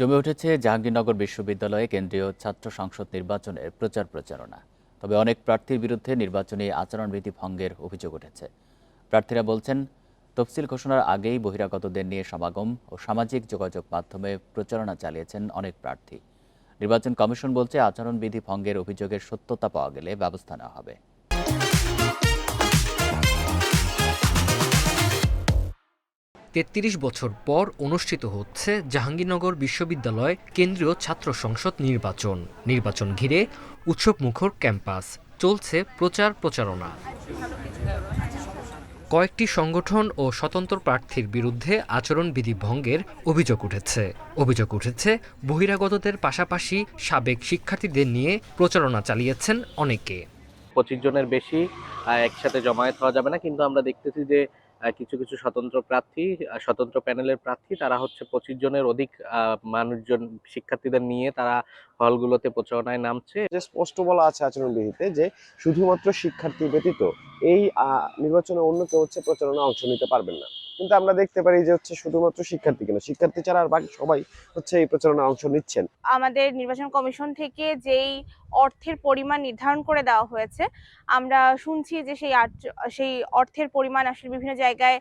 জমে উঠেছে জাহাঙ্গীরনগর বিশ্ববিদ্যালয়ে কেন্দ্রীয় ছাত্র সংসদ নির্বাচনের প্রচার প্রচারণা। তবে অনেক প্রার্থীর বিরুদ্ধে নির্বাচনী আচরণবিধি ভঙ্গের অভিযোগ উঠেছে। প্রার্থীরা বলছেন, তফসিল ঘোষণার আগেই বহিরাগতদের নিয়ে সমাগম ও সামাজিক যোগাযোগ মাধ্যমে প্রচারণা চালিয়েছেন অনেক প্রার্থী। নির্বাচন কমিশন বলছে, আচরণবিধি ভঙ্গের অভিযোগের সত্যতা পাওয়া গেলে ব্যবস্থা নেওয়া হবে। তেত্রিশ বছর পর অনুষ্ঠিত হচ্ছে জাহাঙ্গীরনগর বিশ্ববিদ্যালয় কেন্দ্রীয় ছাত্র সংসদ নির্বাচন। নির্বাচন ঘিরে উৎসব মুখর ক্যাম্পাস, চলছে প্রচার প্রচারণা। কয়েকটি সংগঠন ও স্বতন্ত্র প্রার্থীর বিরুদ্ধে আচরণবিধি ভঙ্গের অভিযোগ উঠেছে। অভিযোগ উঠেছে, বহিরাগতদের পাশাপাশি সাবেক শিক্ষার্থীদের নিয়ে প্রচারণা চালিয়েছেন অনেকে। পঁচিশ জনের বেশি একসাথে জমায়েত হওয়া যাবে না, কিন্তু আমরা দেখতেছি যে কিছু কিছু স্বতন্ত্র প্রার্থী স্বতন্ত্র প্যানেলের প্রার্থী, তারা হচ্ছে পঁচিশ জনের অধিক মানুষজন শিক্ষার্থীদের নিয়ে তারা হলগুলোতে প্রচারণায় নামছে। যে স্পষ্ট বলা আছে আচরণবিধিতে যে শুধুমাত্র শিক্ষার্থী ব্যতীত এই নির্বাচনে অন্য কেউ হচ্ছে প্রচারণা অংশ নিতে পারবেন না। কিন্তু আমরা দেখতে পারি যে হচ্ছে শুধুমাত্র শিক্ষার্থী কেন? শিক্ষার্থী ছাড়া আর বাকি সবাই হচ্ছে এই প্রচারণা অংশ নিচ্ছেন। আমাদের নির্বাচন কমিশন থেকে যেই অর্থের পরিমাণ নির্ধারণ করে দেওয়া হয়েছে আমরা শুনছি যে সেই সেই অর্থের পরিমাণ আসলে বিভিন্ন জায়গায়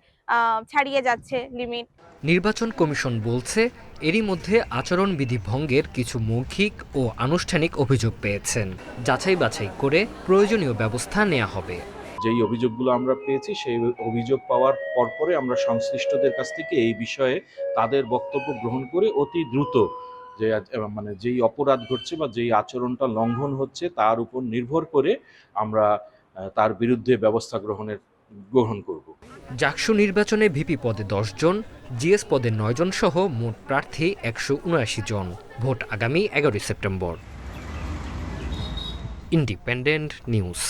ছাড়িয়ে যাচ্ছে লিমিট। নির্বাচন কমিশন বলছে এরই মধ্যে আচরণবিধি ভঙ্গের কিছু মৌখিক ও আনুষ্ঠানিক অভিযোগ পেয়েছেন। যাচাই বাছাই করে প্রয়োজনীয় ব্যবস্থা নেওয়া হবে। যেই অভিযোগগুলো আমরা পেয়েছি, সেই অভিযোগ পাওয়ার পরপরে আমরা সংশ্লিষ্টদের কাছ থেকে এই বিষয়ে তাদের বক্তব্য গ্রহণ করে অতি দ্রুত যে মানে যেই অপরাধ ঘটছে বা যেই আচরণটা লঙ্ঘন হচ্ছে তার উপর নির্ভর করে আমরা তার বিরুদ্ধে ব্যবস্থা গ্রহণের, গ্রহণ করব। জাকসু নির্বাচনে ভিপি পদে জন, জিএস পদে জন সহ মোট প্রার্থী একশো উনআশি জন। ভোট আগামী এগারোই সেপ্টেম্বর। Independent news.